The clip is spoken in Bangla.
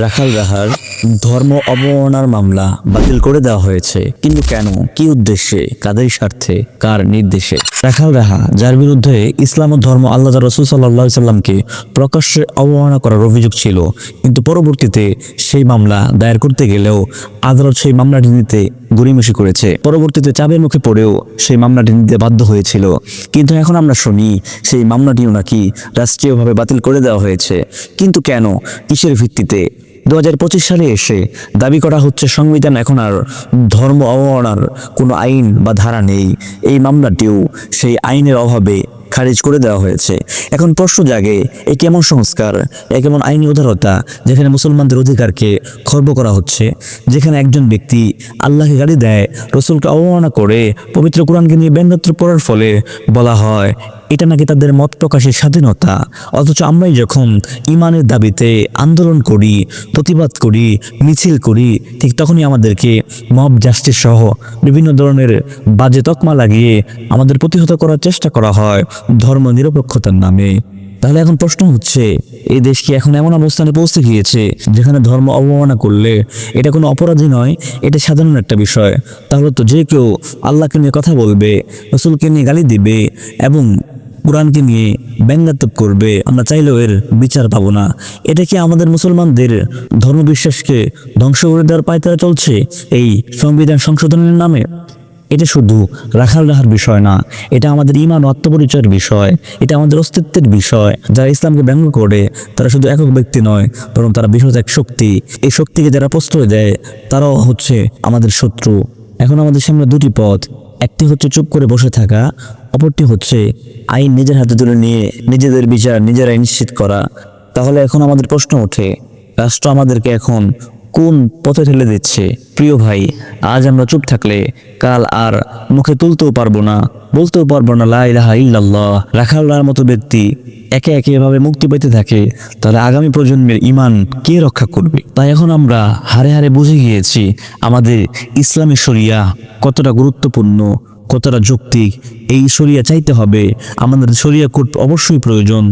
রাখাল রাহার ধর্ম অবমাননার মামলা বাতিল করে দেওয়া হয়েছে। কিন্তু কেন? কি উদ্দেশ্যে? কাদের স্বার্থে? কার নির্দেশে? রাখাল রাহা, যার বিরুদ্ধে ইসলাম ধর্ম আল্লাহ রসুল সাল্লাহ সাল্লামকে প্রকাশ্যে অবমাননা করার অভিযোগ ছিল, কিন্তু পরবর্তীতে সেই মামলা দায়ের করতে গেলেও আদালত সেই মামলাটি নিতে গড়িমসি করেছে। পরবর্তীতে চাপের মুখে পড়েও সেই মামলাটি নিতে বাধ্য হয়েছিল। কিন্তু এখন আমরা শুনি সেই মামলাটিও নাকি রাষ্ট্রীয়ভাবে বাতিল করে দেওয়া হয়েছে। কিন্তু কেন? কিসের ভিত্তিতে? দু হাজার পঁচিশ সালে এসে দাবি করা হচ্ছে সংবিধান এখন আর ধর্ম অবমাননার কোনো আইন বা ধারা নেই। এই মামলাটিও সেই আইনের অভাবে খারিজ করে দেওয়া হয়েছে। এখন প্রশ্ন জাগে, এ কেমন সংস্কার? এ কেমন আইনি উদারতা, যেখানে মুসলমানদের অধিকারকে খর্ব করা হচ্ছে? যেখানে একজন ব্যক্তি আল্লাহকে গালি দেয়, রসুলকে অবমাননা করে, পবিত্র কোরআনকে নিয়ে ব্যঙ্গাত্র পড়ার ফলে বলা হয়, এটা নাকি তাদের মত প্রকাশের স্বাধীনতা? অথচ আমরাই যখন ইমানের দাবিতে আন্দোলন করি, প্রতিবাদ করি, মিছিল করি, ঠিক তখনই আমাদেরকে মব জাস্টিস সহ বিভিন্ন ধরনের বাজে তকমা লাগিয়ে আমাদের প্রতিহত করার চেষ্টা করা হয়। ধর্ম নিরপেক্ষতার নামে। তাহলে এখন প্রশ্ন হচ্ছে, এই দেশ কি এখন এমন অবস্থানে পৌঁছে গিয়েছে যেখানে ধর্ম অবমাননা করলে এটা কোনো অপরাধী নয়? এটা সাধারণ একটা বিষয়। তাহলে তো যে কেউ আল্লাহকে নিয়ে কথা বলবে, রসুলকে নিয়ে গালি দিবে এবং কোরআনকে নিয়ে ব্যঙ্গাত্মক করবে, আমরা চাইলেও এর বিচার পাবো না। এটা কি আমাদের মুসলমানদের ধর্মবিশ্বাসকে ধ্বংস করে দেওয়ার পায়তারা চলছে এই সংবিধান সংশোধনের নামে? এটা শুধু রাখাল রাখার বিষয় না, এটা আমাদের ইমান আত্মপরিচয়ের বিষয়, এটা আমাদের অস্তিত্বের বিষয়। যারা ইসলামকে ব্যঙ্গ করে, তারা শুধু একক ব্যক্তি নয়, বরং তারা বিশেষ এক শক্তি। এই শক্তিকে যারা প্রশ্রয় দেয়, তারাও হচ্ছে আমাদের শত্রু। এখন আমাদের সামনে দুটি পথ। একটি হচ্ছে চুপ করে বসে থাকা, অপরটি হচ্ছে আইন নিজের হাতে তুলে নিয়ে নিজেদের বিচার নিজেরাই নিশ্চিত করা। তাহলে এখন আমাদের প্রশ্ন ওঠে, রাষ্ট্র আমাদেরকে এখন কোন পথে ঠেলে দিচ্ছে? প্রিয় ভাই, আজ আমরা চুপ থাকলে কাল আর মুখে তুলতেও পারব না, বলতেও পারব না লা ইলাহা ইল্লাল্লাহ। রাখাল্লার মতো ব্যক্তি একে একে এভাবে মুক্তি পেতে থাকে, তাহলে আগামী প্রজন্মের ইমান কে রক্ষা করবে? তাই এখন আমরা হারে হারে বুঝে গিয়েছি আমাদের ইসলামী শরিয়া কতটা গুরুত্বপূর্ণ, কতটা যৌক্তিক। এই শরিয়া চাইতে হবে, আমাদের শরিয়া কোর্ট অবশ্যই প্রয়োজন।